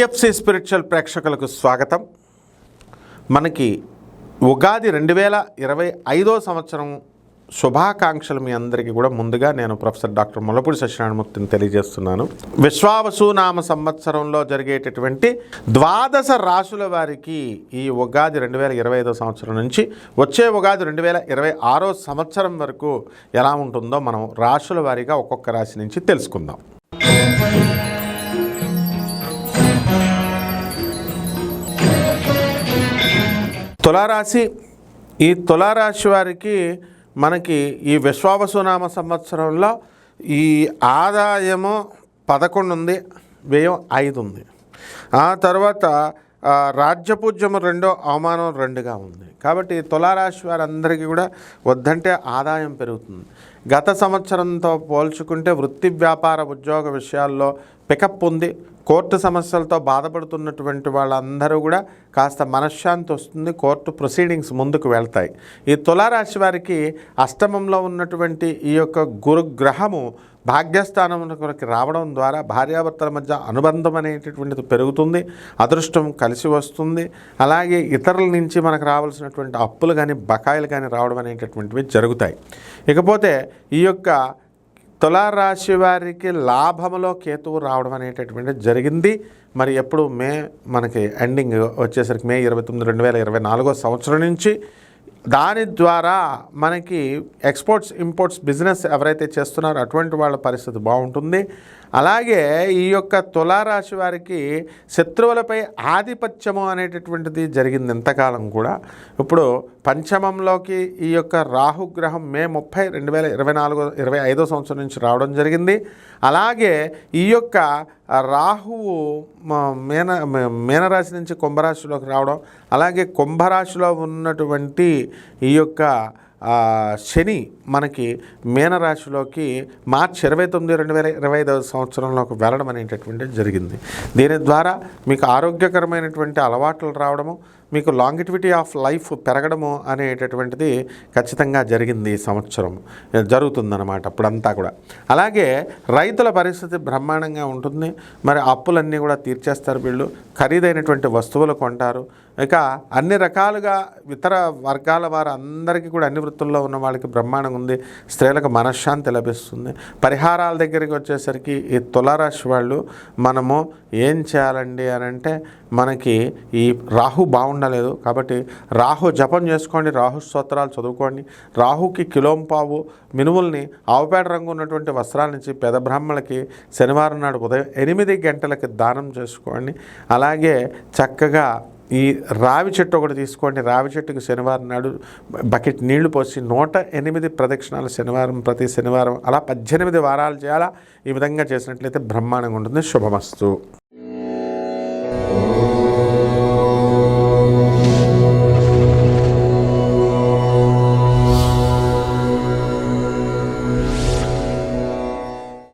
PFC spiritual ప్రేక్షకులకు స్వాగతం. మనకి ఉగాది రెండు వేల ఇరవై ఐదో సంవత్సరం శుభాకాంక్షలు మీ అందరికీ కూడా ముందుగా నేను ప్రొఫెసర్ డాక్టర్ ములపూడి సత్యనారాయణమూర్తిని తెలియజేస్తున్నాను. విశ్వావసు నామ సంవత్సరంలో జరిగేటటువంటి ద్వాదశ రాశుల వారికి ఈ ఉగాది రెండు వేల ఇరవై ఐదో సంవత్సరం నుంచి వచ్చే ఉగాది రెండు వేల ఇరవై ఆరో సంవత్సరం వరకు ఎలా ఉంటుందో మనం రాశుల వారీగా ఒక్కొక్క రాశి నుంచి తెలుసుకుందాం. తులారాశి ఈ తులారాశి వారికి మనకి ఈ విశ్వావసునామ సంవత్సరంలో ఈ ఆదాయము పదకొండు ఉంది వ్యయం ఐదు ఉంది. ఆ తర్వాత రాజ్యపూజ్యము రెండో అవమానం రెండుగా ఉంది. కాబట్టి తులారాశి వారందరికీ కూడా వద్దంటే ఆదాయం పెరుగుతుంది. గత సంవత్సరంతో పోల్చుకుంటే వృత్తి వ్యాపార ఉద్యోగ విషయాల్లో పికప్ ఉంది కోర్టు సమస్యలతో బాధపడుతున్నటువంటి వాళ్ళందరూ కూడా కాస్త మనశ్శాంతి వస్తుంది కోర్టు ప్రొసీడింగ్స్ ముందుకు వెళ్తాయి. ఈ తులారాశి వారికి అష్టమంలో ఉన్నటువంటి ఈ యొక్క గురుగ్రహము భాగ్యస్థానంలోకి రావడం ద్వారా భార్యాభర్తల మధ్య అనుబంధం అనేటటువంటిది పెరుగుతుంది అదృష్టం కలిసి వస్తుంది. అలాగే ఇతరుల నుంచి మనకు రావాల్సినటువంటి అప్పులు కానీ బకాయిలు కానీ రావడం అనేటటువంటివి జరుగుతాయి. ఇకపోతే ఈ యొక్క తులారాశి వారికి లాభములో కేతువు రావడం అనేటటువంటిది జరిగింది. మరి ఎప్పుడు మే మనకి ఎండింగ్ వచ్చేసరికి మే ఇరవై తొమ్మిది రెండు వేల ఇరవై నాలుగో సంవత్సరం నుంచి దాని ద్వారా మనకి ఎక్స్పోర్ట్స్ ఇంపోర్ట్స్ బిజినెస్ ఎవరైతే చేస్తున్నారో అటువంటి వాళ్ళ పరిస్థితి బాగుంటుంది. అలాగే ఈ యొక్క తులారాశి వారికి శత్రువులపై ఆధిపత్యము అనేటటువంటిది జరిగింది ఇంతకాలం కూడా. ఇప్పుడు పంచమంలోకి ఈ యొక్క రాహుగ్రహం మే ముప్పై రెండు వేల ఇరవై నాలుగో ఇరవై ఐదో సంవత్సరం నుంచి రావడం జరిగింది. అలాగే ఈ యొక్క రాహువు మీన మీనరాశి నుంచి కుంభరాశిలోకి రావడం అలాగే కుంభరాశిలో ఉన్నటువంటి ఈ యొక్క శని మనకి మీనరాశిలోకి మార్చి ఇరవై తొమ్మిది రెండు వేల ఇరవై ఐదవ సంవత్సరంలోకి వెళ్ళడం అనేటటువంటిది జరిగింది. దీని ద్వారా మీకు ఆరోగ్యకరమైనటువంటి అలవాట్లు రావడము మీకు లాంగిటివిటీ ఆఫ్ లైఫ్ పెరగడము అనేటటువంటిది ఖచ్చితంగా జరిగింది ఈ సంవత్సరం. జరుగుతుందన్నమాట అప్పుడంతా కూడా. అలాగే రైతుల పరిస్థితి బ్రహ్మాండంగా ఉంటుంది. మరి అప్పులన్నీ కూడా తీర్చేస్తారు వీళ్ళు. ఖరీదైనటువంటి వస్తువులు కొంటారు. ఇక అన్ని రకాలుగా ఇతర వర్గాల వారు అందరికీ కూడా అన్ని వృత్తుల్లో ఉన్న వాళ్ళకి బ్రహ్మాండంగా ఉంది. స్త్రీలకు మనశ్శాంతి లభిస్తుంది. పరిహారాల దగ్గరికి వచ్చేసరికి ఈ తులారాశి వాళ్ళు మనము ఏం చేయాలండి అని అంటే మనకి ఈ రాహు ఉండలేదు కాబట్టి రాహు జపం చేసుకోండి రాహు స్తోత్రాలు చదువుకోండి. రాహుకి కిలోంపావు మినుముల్ని ఆవుపేట రంగు ఉన్నటువంటి వస్త్రాల నుంచి పెద బ్రాహ్మణులకి శనివారం నాడు ఉదయం ఎనిమిది గంటలకి దానం చేసుకోండి. అలాగే చక్కగా ఈ రావి చెట్టు ఒకటి తీసుకోండి. రావి చెట్టుకి శనివారం నాడు బకెట్ నీళ్ళు పోసి నూట ఎనిమిది ప్రదక్షిణాలు శనివారం ప్రతి శనివారం అలా పద్దెనిమిది వారాలు చేయాలా? ఈ విధంగా చేసినట్లయితే బ్రహ్మాండంగా ఉంటుంది. శుభమస్తు.